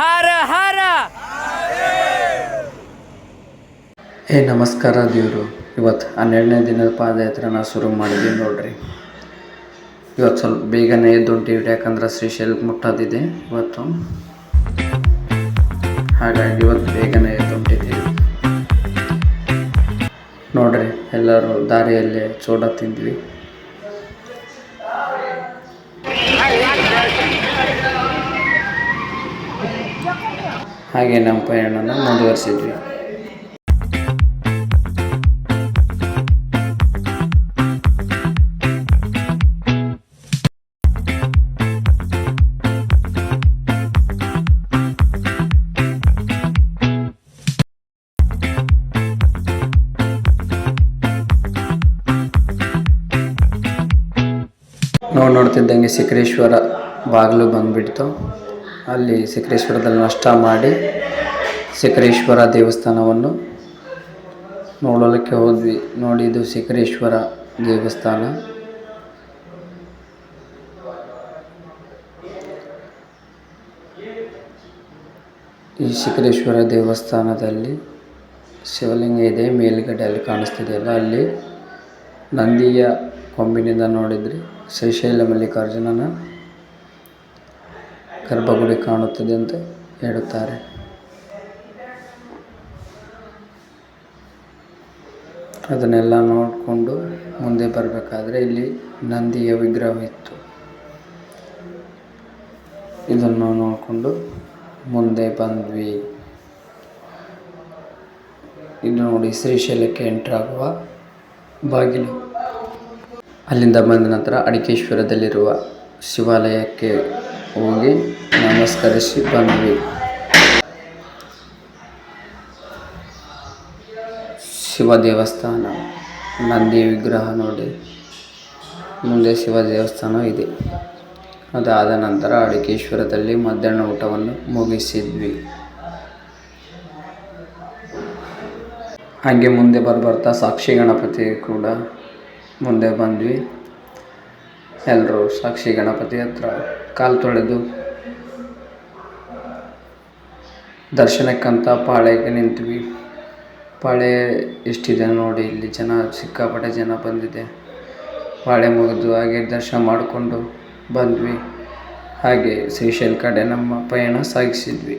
ಹರ ಹರ. ಏ, ನಮಸ್ಕಾರ ದೇವರು. ಇವತ್ತು ಹನ್ನೆರಡನೇ ದಿನದ ಪಾದಯಾತ್ರೆ ನಾ ಶುರು ಮಾಡಿದ್ವಿ ನೋಡ್ರಿ. ಇವತ್ತು ಸ್ವಲ್ಪ ಬೇಗನೆ ಎದ್ದು ಹೊಂಟೀವಿ ಯಾಕಂದ್ರೆ ಶ್ರೀಶೈಲಕ್ಕೆ ಮುಟ್ಟೋದಿದೆ ಇವತ್ತು. ಹಾಗಾಗಿ ಇವತ್ತು ಬೇಗನೆ ಎದ್ದು ಹೊಂಟಿದ್ದೀವಿ ನೋಡ್ರಿ, ಎಲ್ಲರೂ ದಾರಿಯಲ್ಲೇ ಚೂಡ ತಿಂದ್ವಿ. ಹಾಗೆ ನಮ್ಮ ಪಯಣನ ಮುಂದುವರಿಸಿದ್ವಿ. ನಾವು ನೋಡ್ತಿದ್ದಂಗೆ ಸಿಕ್ರೇಶ್ವರ ಬಾಗಿಲು ಬಂದುಬಿಡ್ತು. ಅಲ್ಲಿ ಸಿಕರೇಶ್ವರದಲ್ಲಿ ನಷ್ಟ ಮಾಡಿ ಸಿಕರೇಶ್ವರ ದೇವಸ್ಥಾನವನ್ನು ನೋಡಲಿಕ್ಕೆ ಹೋದ್ವಿ. ಇದು ಸಿಕರೇಶ್ವರ ದೇವಸ್ಥಾನ. ಈ ಶಿಖರೇಶ್ವರ ದೇವಸ್ಥಾನದಲ್ಲಿ ಶಿವಲಿಂಗ ಇದೆ, ಮೇಲುಗಡೆ ಅಲ್ಲಿ ಕಾಣಿಸ್ತಿದೆಯಲ್ಲ ಅಲ್ಲಿ ನಂದಿಯ ಕೊಂಬಿನಿಂದ ನೋಡಿದರೆ ಶ್ರೀಶೈಲ ಮಲ್ಲಿಕಾರ್ಜುನನ ಗರ್ಭಗುಡಿ ಕಾಣುತ್ತದೆ ಎಂದು ಹೇಳುತ್ತಾರೆ. ಅದನ್ನೆಲ್ಲ ನೋಡಿಕೊಂಡು ಮುಂದೆ ಬರಬೇಕಾದ್ರೆ ಇಲ್ಲಿ ನಂದಿಯ ವಿಗ್ರಹವಿತ್ತು. ಇದನ್ನು ನೋಡಿಕೊಂಡು ಮುಂದೆ ಬಂದ್ವಿ. ಇದು ನೋಡಿ ಶ್ರೀಶೈಲಕ್ಕೆ ಎಂಟ್ರಾಗುವ ಬಾಗಿಲು. ಅಲ್ಲಿಂದ ಬಂದ ನಂತರ ಅಡಿಕೇಶ್ವರದಲ್ಲಿರುವ ಶಿವಾಲಯಕ್ಕೆ ಹೋಗಿ ನಮಸ್ಕರಿಸಿ ಬಂದ್ವಿ. ಶಿವ ದೇವಸ್ಥಾನ, ನಂದಿ ವಿಗ್ರಹ ನೋಡಿ. ಮುಂದೆ ಶಿವ ದೇವಸ್ಥಾನ ಇದೆ. ಅದಾದ ನಂತರ ಅಡಿಕೇಶ್ವರದಲ್ಲಿ ಮಧ್ಯಾಹ್ನ ಊಟವನ್ನು ಮುಗಿಸಿದ್ವಿ. ಹಾಗೆ ಮುಂದೆ ಬರ್ಬರ್ತಾ ಸಾಕ್ಷಿ ಗಣಪತಿ ಕೂಡ ಮುಂದೆ ಬಂದ್ವಿ. ಎಲ್ಲರೂ ಸಾಕ್ಷಿ ಗಣಪತಿ ಹತ್ರ ಕಾಲು ತೊಳೆದು ದರ್ಶನಕ್ಕಂತ ಪಾಳೆಗೆ ನಿಂತ್ವಿ. ಪಾಳೆ ಎಷ್ಟಿದೆ ನೋಡಿ, ಇಲ್ಲಿ ಜನ ಸಿಕ್ಕಾಪಟ್ಟೆ ಜನ ಬಂದಿದೆ. ಪಾಳೆ ಮುಗಿದು ಹಾಗೆ ದರ್ಶನ ಮಾಡಿಕೊಂಡು ಬಂದ್ವಿ. ಹಾಗೆ ಸೇಷಲ್ ಕಡೆ ನಮ್ಮ ಪಯಣ ಸಾಗಿಸಿದ್ವಿ.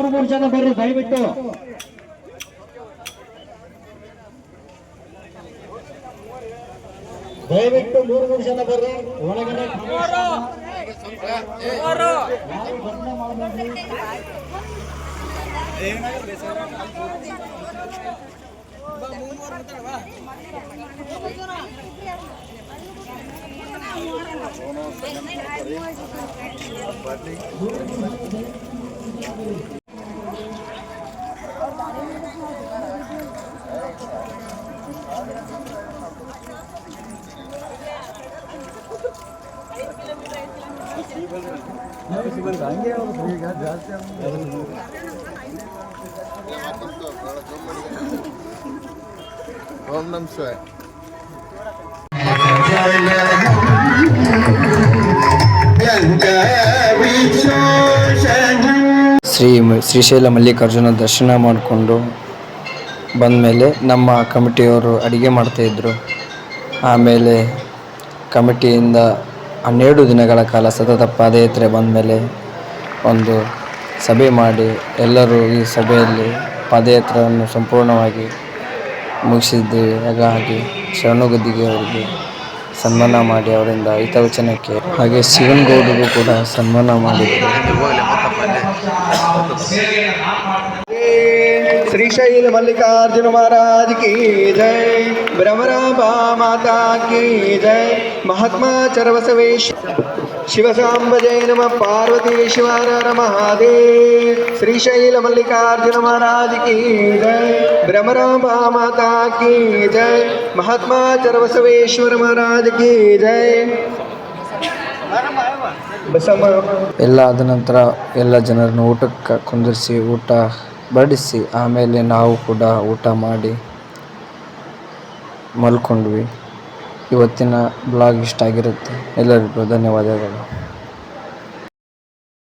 ಮೂರು ಮೂರು ಜನ ಬರ್ರಿ ದಯವಿಟ್ಟು. ದಯವಿಟ್ಟು ಮೂರು ಮೂರು ಜನ ಬರ್ರಿ. ಒಳಗಡೆ ಯಾರು ಓಂ ನಮ್ ಶ್ರೀ ಶ್ರೀಶೈಲ ಮಲ್ಲಿಕಾರ್ಜುನ ದರ್ಶನ ಮಾಡಿಕೊಂಡು ಬಂದಮೇಲೆ ನಮ್ಮ ಕಮಿಟಿಯವರು ಅಡುಗೆ ಮಾಡ್ತಾಯಿದ್ರು ಆಮೇಲೆ ಕಮಿಟಿಯಿಂದ ಹನ್ನೆರಡು ದಿನಗಳ ಕಾಲ ಸತತ ಪಾದಯಾತ್ರೆ ಬಂದಮೇಲೆ ಒಂದು ಸಭೆ ಮಾಡಿ ಎಲ್ಲರೂ ಈ ಸಭೆಯಲ್ಲಿ ಪಾದಯಾತ್ರೆಯನ್ನು ಸಂಪೂರ್ಣವಾಗಿ ಮುಗಿಸಿದ್ದೇವೆ ಹಾಗಾಗಿ ಶರಣುಗದ್ದಿಗೆ ಅವರಿಗೆ ಸನ್ಮಾನ ಮಾಡಿ ಅವರಿಂದ ಹಿತವಚನಕ್ಕೆ ಹಾಗೆ ಶಿವನಗೌಡರಿಗೂ ಕೂಡ ಸನ್ಮಾನ ಮಾಡಿದ್ರು శ్రీశైల మల్లికార్జున మహారాజ్ కీ జై భ్రమరాంబా మాతా కీ జై మహాత్మా చరవసవేశ్ శివసాంబ జయ నమ పార్వతీ శివార మహాదేవ్ శ్రీశైల మల్లికార్జున మహారాజ్ కీ జై భ్రమరాంబా మాతా కీ జై మహాత్మా చరవసవేశ్వర మహారాజ్ కీ జై ಎಲ್ಲ ಆದ ನಂತರ ಎಲ್ಲ ಜನರನ್ನು ಊಟಕ್ಕೆ ಕುಂದಿರಿಸಿ ಊಟ ಬಡಿಸಿ ಆಮೇಲೆ ನಾವು ಕೂಡ ಊಟ ಮಾಡಿ ಮಲ್ಕೊಂಡ್ವಿ. ಇವತ್ತಿನ ಬ್ಲಾಗ್ ಇಷ್ಟ ಆಗಿರುತ್ತೆ. ಎಲ್ಲರಿಗೂ ಧನ್ಯವಾದಗಳು.